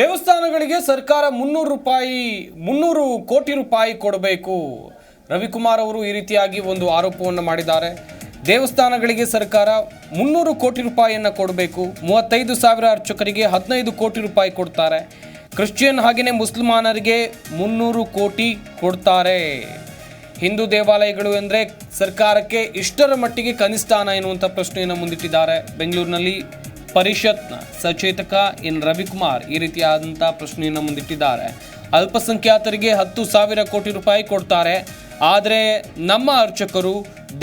ದೇವಸ್ಥಾನಗಳಿಗೆ ಸರ್ಕಾರ ಮುನ್ನೂರು ರೂಪಾಯಿ, ಮುನ್ನೂರು ಕೋಟಿ ರೂಪಾಯಿ ಕೊಡಬೇಕು. ರವಿಕುಮಾರ್ ಅವರು ಈ ರೀತಿಯಾಗಿ ಒಂದು ಆರೋಪವನ್ನು ಮಾಡಿದ್ದಾರೆ. ದೇವಸ್ಥಾನಗಳಿಗೆ ಸರ್ಕಾರ ಮುನ್ನೂರು ಕೋಟಿ ರೂಪಾಯಿಯನ್ನು ಕೊಡಬೇಕು. ಮೂವತ್ತೈದು ಸಾವಿರ ಅರ್ಚಕರಿಗೆ ಹದಿನೈದು ಕೋಟಿ ರೂಪಾಯಿ ಕೊಡ್ತಾರೆ. ಕ್ರಿಶ್ಚಿಯನ್ ಹಾಗೆಯೇ ಮುಸಲ್ಮಾನರಿಗೆ ಮುನ್ನೂರು ಕೋಟಿ ಕೊಡ್ತಾರೆ. ಹಿಂದೂ ದೇವಾಲಯಗಳು ಎಂದರೆ ಸರ್ಕಾರಕ್ಕೆ ಇಷ್ಟರ ಮಟ್ಟಿಗೆ ಕನಿಷ್ಠಾನ ಎನ್ನುವಂಥ ಪ್ರಶ್ನೆಯನ್ನು ಮುಂದಿಟ್ಟಿದ್ದಾರೆ. ಬೆಂಗಳೂರಿನಲ್ಲಿ ಪರಿಷತ್ನ ಸಚೇತಕ ಎನ್. ರವಿಕುಮಾರ್ ಈ ರೀತಿಯಾದಂಥ ಪ್ರಶ್ನೆಯನ್ನು ಮುಂದಿಟ್ಟಿದ್ದಾರೆ. ಅಲ್ಪಸಂಖ್ಯಾತರಿಗೆ ಹತ್ತು ಸಾವಿರ ಕೋಟಿ ರೂಪಾಯಿ ಕೊಡ್ತಾರೆ. ಆದರೆ ನಮ್ಮ ಅರ್ಚಕರು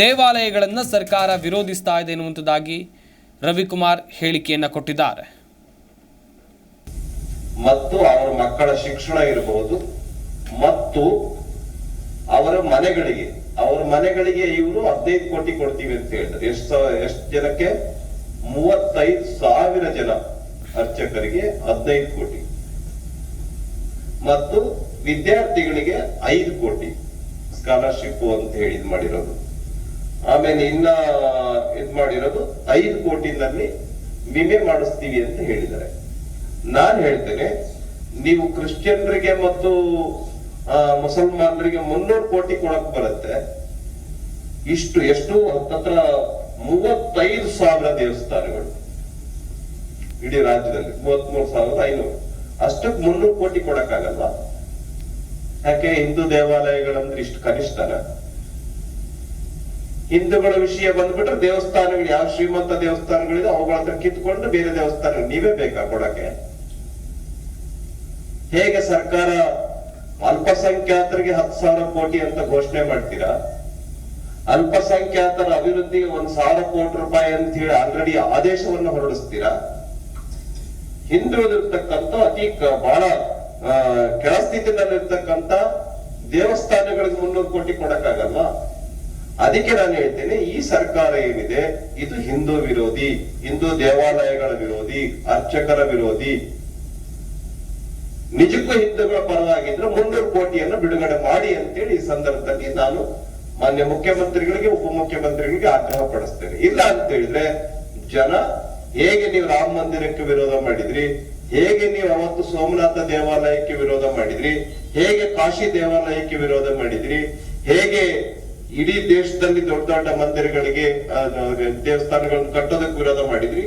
ದೇವಾಲಯಗಳನ್ನು ಸರ್ಕಾರ ವಿರೋಧಿಸ್ತಾ ಇದೆ ಎನ್ನುವಂಥದ್ದಾಗಿ ರವಿಕುಮಾರ್ ಹೇಳಿಕೆಯನ್ನು ಕೊಟ್ಟಿದ್ದಾರೆ. ಮತ್ತು ಅವರ ಮಕ್ಕಳ ಶಿಕ್ಷಣ ಇರಬಹುದು. ಮತ್ತು ಅವರ ಮನೆಗಳಿಗೆ ಅವರ ಮನೆಗಳಿಗೆ ಇವರು ಹದಿನೈದು ಕೋಟಿ ಕೊಡ್ತೀವಿ ಅಂತ ಹೇಳಿದ್ರು. ಎಷ್ಟು ಎಷ್ಟು ಜನಕ್ಕೆ? ಮೂವತ್ತೈದು ಸಾವಿರ ಜನ ಅರ್ಚಕರಿಗೆ ಹದಿನೈದು ಕೋಟಿ. ಮತ್ತು ವಿದ್ಯಾರ್ಥಿಗಳಿಗೆ ಐದು ಕೋಟಿ ಸ್ಕಾಲರ್ಶಿಪ್ ಅಂತ ಹೇಳಿ ಮಾಡಿರೋದು. ಆಮೇಲೆ ಇನ್ನ ಇದ್ ಮಾಡಿರೋದು ಐದು ಕೋಟಿನಲ್ಲಿ ವಿಮೆ ಮಾಡಿಸ್ತೀವಿ ಅಂತ ಹೇಳಿದ್ದಾರೆ. ನಾನ್ ಹೇಳ್ತೇನೆ, ನೀವು ಕ್ರಿಶ್ಚಿಯನ್ರಿಗೆ ಮತ್ತು ಮುಸಲ್ಮಾನರಿಗೆ ಮುನ್ನೂರು ಕೋಟಿ ಕೊಡಕ್ ಬರುತ್ತೆ. ಇಷ್ಟು, ಎಷ್ಟು ಹತ್ತತ್ರ ಮೂವತ್ತೈದು ಸಾವಿರ ದೇವಸ್ಥಾನಗಳು ಇಡೀ ರಾಜ್ಯದಲ್ಲಿ, ಮೂವತ್ಮೂರು ಸಾವಿರದ ಐನೂರು. ಅಷ್ಟಕ್ಕೆ ಮುನ್ನೂರು ಕೋಟಿ ಕೊಡಕ್ಕಾಗಲ್ಲ. ಯಾಕೆ? ಹಿಂದೂ ದೇವಾಲಯಗಳಂದ್ರೆ ಇಷ್ಟು ಕನಿಷ್ಠನ. ಹಿಂದೂಗಳ ವಿಷಯ ಬಂದ್ಬಿಟ್ರೆ ದೇವಸ್ಥಾನಗಳು ಯಾವ ಶ್ರೀಮಂತ ದೇವಸ್ಥಾನಗಳಿದೆ, ಅವುಗಳ ಹತ್ರ ಕಿತ್ಕೊಂಡು ಬೇರೆ ದೇವಸ್ಥಾನ ನೀವೇ ಬೇಕಾ ಕೊಡಕ್ಕೆ? ಹೇಗೆ ಸರ್ಕಾರ ಅಲ್ಪಸಂಖ್ಯಾತರಿಗೆ ಹತ್ತು ಸಾವಿರ ಕೋಟಿ ಅಂತ ಘೋಷಣೆ ಮಾಡ್ತೀರಾ? ಅಲ್ಪಸಂಖ್ಯಾತರ ಅಭಿವೃದ್ಧಿಗೆ ಒಂದ್ ಸಾವಿರ ಕೋಟಿ ರೂಪಾಯಿ ಅಂತ ಹೇಳಿ ಆಲ್ರೆಡಿ ಆದೇಶವನ್ನು ಹೊರಡಿಸ್ತೀರಾ? ಹಿಂದುಳಿದಿರ್ತಕ್ಕಂಥ ಅತಿ ಬಹಳ ಕೆಳಸ್ಥಿತಿನಲ್ಲಿರ್ತಕ್ಕಂಥ ದೇವಸ್ಥಾನಗಳಿಗೆ ಮುನ್ನೂರು ಕೋಟಿ ಕೊಡಕ್ಕಾಗಲ್ಲ ಅದಕ್ಕೆ ನಾನು ಹೇಳ್ತೇನೆ, ಈ ಸರ್ಕಾರ ಏನಿದೆ, ಇದು ಹಿಂದೂ ವಿರೋಧಿ, ಹಿಂದೂ ದೇವಾಲಯಗಳ ವಿರೋಧಿ, ಅರ್ಚಕರ ವಿರೋಧಿ. ನಿಜಕ್ಕೂ ಹಿಂದೂಗಳ ಪರವಾಗಿದ್ರೆ ಮುನ್ನೂರು ಕೋಟಿಯನ್ನು ಬಿಡುಗಡೆ ಮಾಡಿ ಅಂತೇಳಿ ಈ ಸಂದರ್ಭದಲ್ಲಿ ನಾನು ಮಾನ್ಯ ಮುಖ್ಯಮಂತ್ರಿಗಳಿಗೆ, ಉಪಮುಖ್ಯಮಂತ್ರಿಗಳಿಗೆ ಆಗ್ರಹ ಪಡಿಸ್ತೇನೆ. ಇಲ್ಲ ಅಂತ ಹೇಳಿದ್ರೆ, ಜನ, ಹೇಗೆ ನೀವು ರಾಮ ಮಂದಿರಕ್ಕೆ ವಿರೋಧ ಮಾಡಿದ್ರಿ? ಹೇಗೆ ನೀವು ಅವತ್ತು ಸೋಮನಾಥ ದೇವಾಲಯಕ್ಕೆ ವಿರೋಧ ಮಾಡಿದ್ರಿ? ಹೇಗೆ ಕಾಶಿ ದೇವಾಲಯಕ್ಕೆ ವಿರೋಧ ಮಾಡಿದ್ರಿ? ಹೇಗೆ ಇಡೀ ದೇಶದಲ್ಲಿ ದೊಡ್ಡ ದೊಡ್ಡ ಮಂದಿರಗಳಿಗೆ ದೇವಸ್ಥಾನಗಳನ್ನು ಕಟ್ಟೋದಕ್ಕೆ ವಿರೋಧ ಮಾಡಿದ್ರಿ?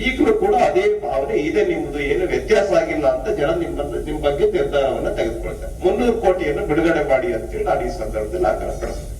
ಈಗಲೂ ಕೂಡ ಅದೇ ಭಾವನೆ ಇದೆ. ನಿಮ್ಮದು ಏನು ವ್ಯತ್ಯಾಸ ಆಗಿಲ್ಲ ಅಂತ ಜನ ನಿಮ್ಮ ನಿಮ್ ಬಗ್ಗೆ ನಿರ್ಧಾರವನ್ನ ತೆಗೆದುಕೊಳ್ತಾರೆ. ಮುನ್ನೂರು ಕೋಟಿಯನ್ನು ಬಿಡುಗಡೆ ಮಾಡಿ ಅಂತೇಳಿ ನಾನು ಈ ಸಂದರ್ಭದಲ್ಲಿ ಆಗ್ರಹ ಪಡಿಸ್ತೇನೆ.